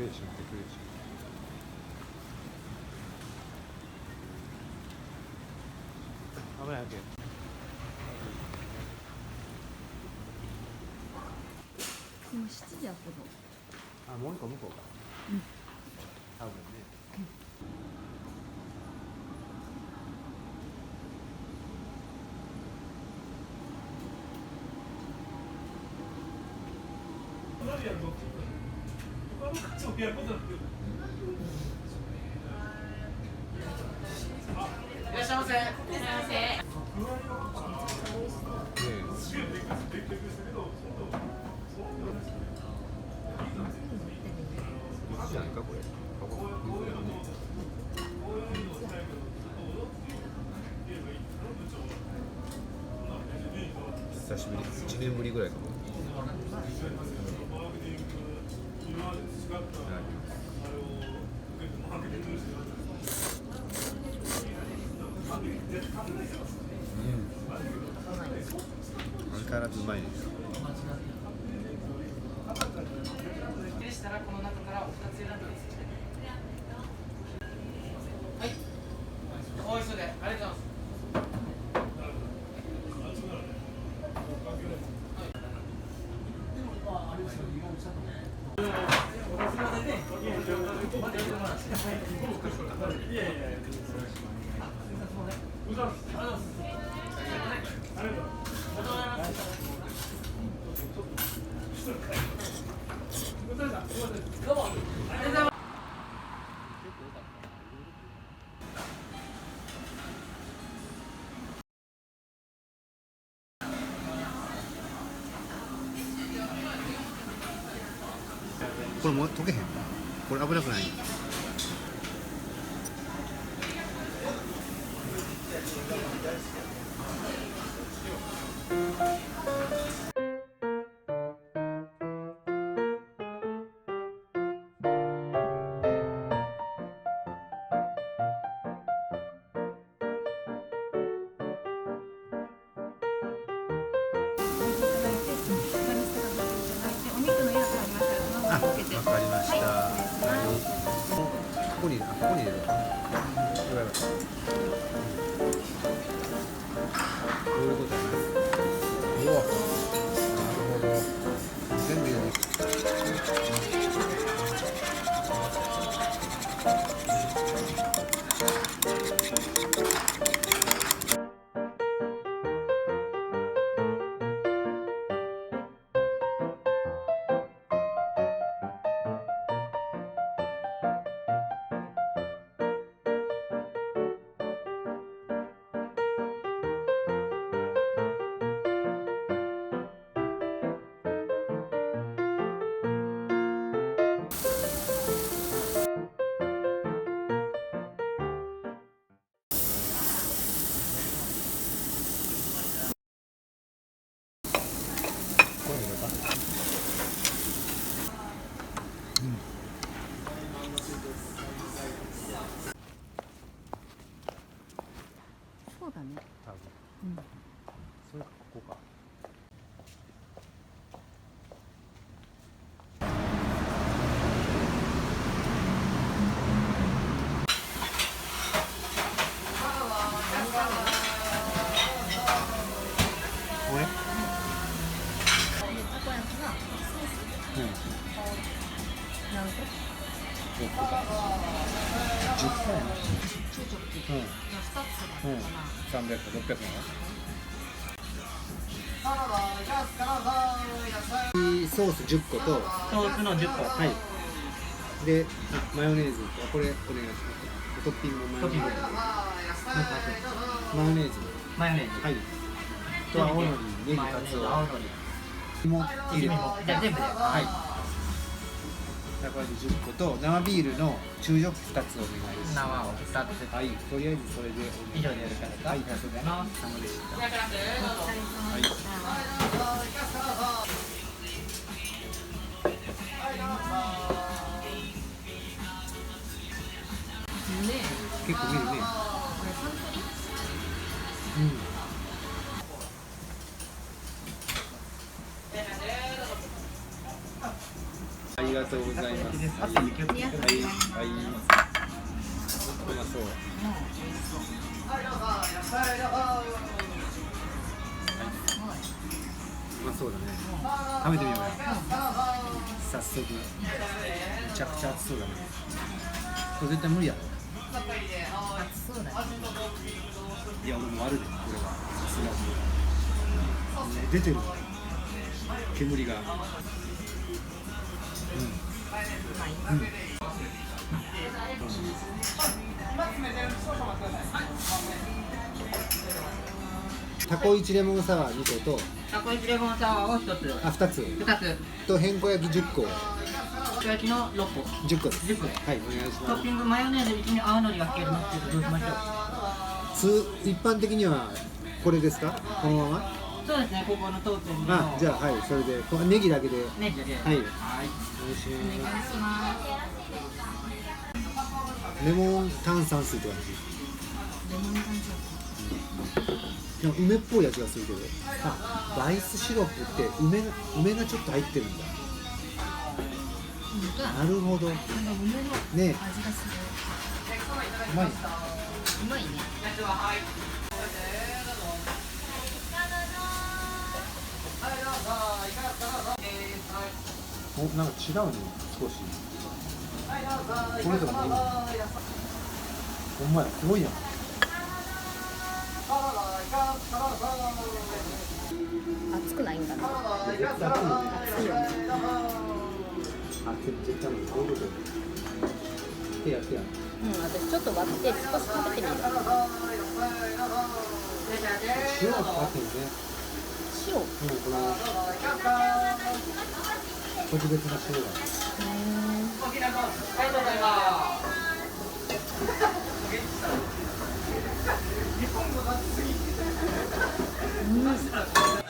レーションデコレーション危ないわけでも7時やけど。あもう一個向こうか。うん。多分年ぶりぐらいかもうん。相変わらずうまいですでしたらこの中からお二つ選ん。でくだ 우선 これも溶けへんこれ危なくない？あ、卵をかけてわかりました。はい。ここに、あ、ここに入れる。こ。ういうことやな。うわ。なるほど。全部入れる。そうだね多分。うんそれか、ここか。何個10個やな。うん。の2つうん。かな、300か600なソース10個と、ソースの10個。はい。で、あマヨネーズと、これお願いします。トッピングマヨネーズ。マヨネーズ。マヨネーズ。はい。と青のり、ネギ、カツオ。青のり。じゃあ全部で。はい。120個と、生ビールの中ジョッキ2つお願いします。生を2つ。はい。とりあえずそれでお願いします。以上でよろしいですかはい、ありがとうございます。様でした。お疲れ様でした、ね結構見るね。りがとうございます。うまそううまそうだね。食べてみようよ早速めちゃくちゃ熱そうだね。これ絶対無理や。ろそうだね。いや俺もあるで。これは。さすがに出てる煙がタコイチレモンサワー2個とタコイチレモンサワーを一つあ2つ。二つ。と変更焼き10個。焼きの六個。10個です。10個。はいお願いしトッまピングマヨネーズうちに青のりがつけるのってどうしましょう一般的にはこれですか？このまま？そうですねここの当店の。あじゃあはいそれでこのネギだけで。ネギだけ。はい。はいお願いしお願います。レモン炭酸水って感じ。すレモン炭酸。なんか梅っぽい味がするけど。あバイスシロップって梅が梅がちょっと入ってるんだ。なるほど。ね。味がする。うまいうまいねおなんか違うね少しこれでもいいのほんまやすごいやん熱くないんかないよね熱いよねあ絶対もう。こういうこと手や手やうん私ちょっと割って少し食べてみる塩がかかってるね塩ううんこの特別な塩がーん。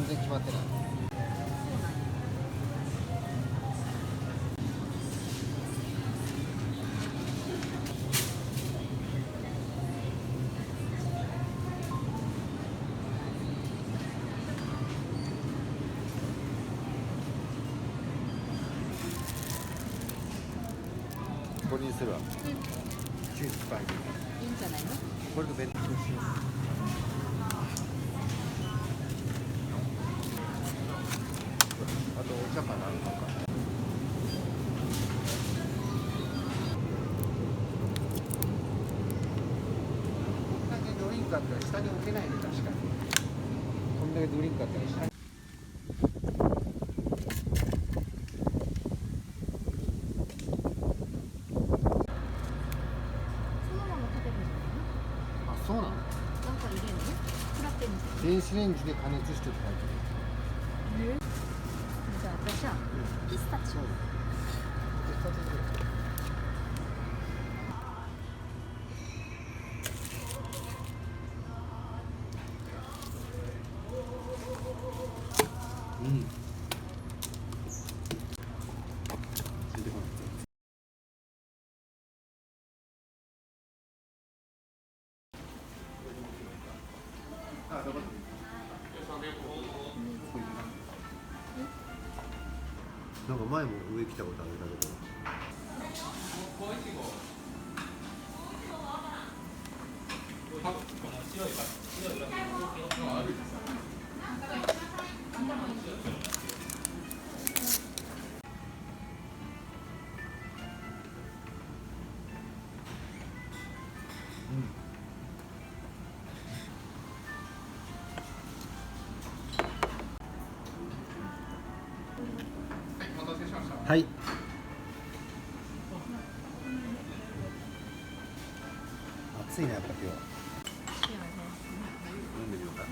全然決まってない。これにするわ。ジュースパイいいんじゃないの？これと別にンクあったら下に置けないね確かにこんだけドリンクあったら下にそうなのなん。電子レンジで加熱してって書いてなじゃあ私はピスタチオなんか前も上来たことあるんだけど。うんはい。暑いねやっぱ今日。は飲んでみようか。う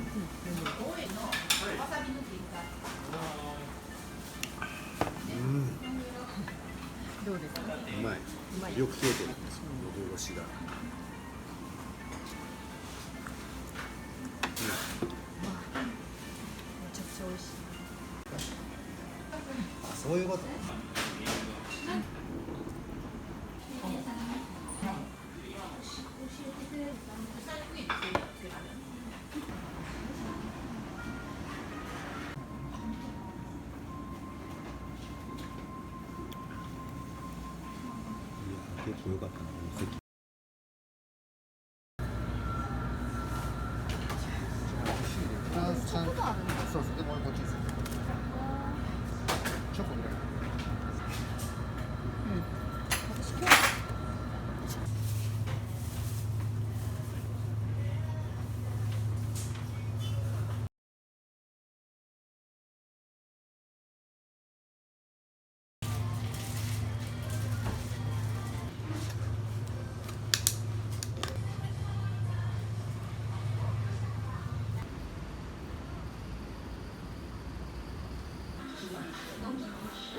うですか？うまい。よく冷えてる。喉越しが。めちゃくちゃ美味しい。あそういうこといや結構良かった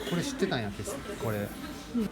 これ知ってたんやっけこれ。うん。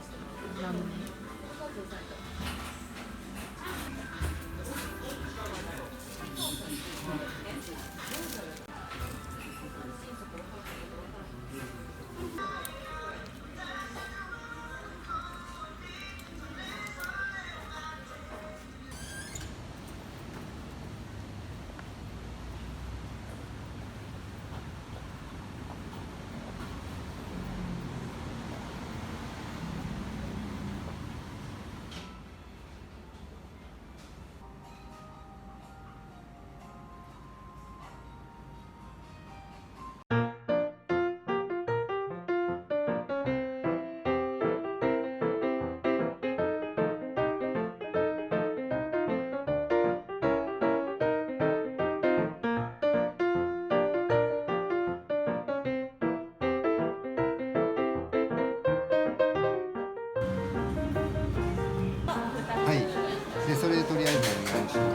でそれでとりあえずお願いしま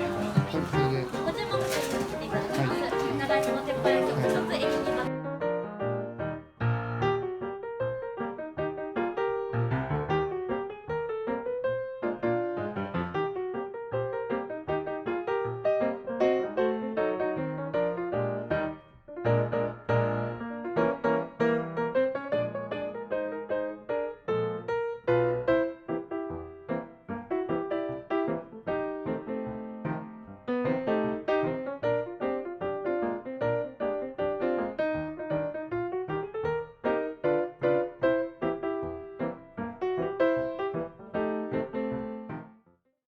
す。それで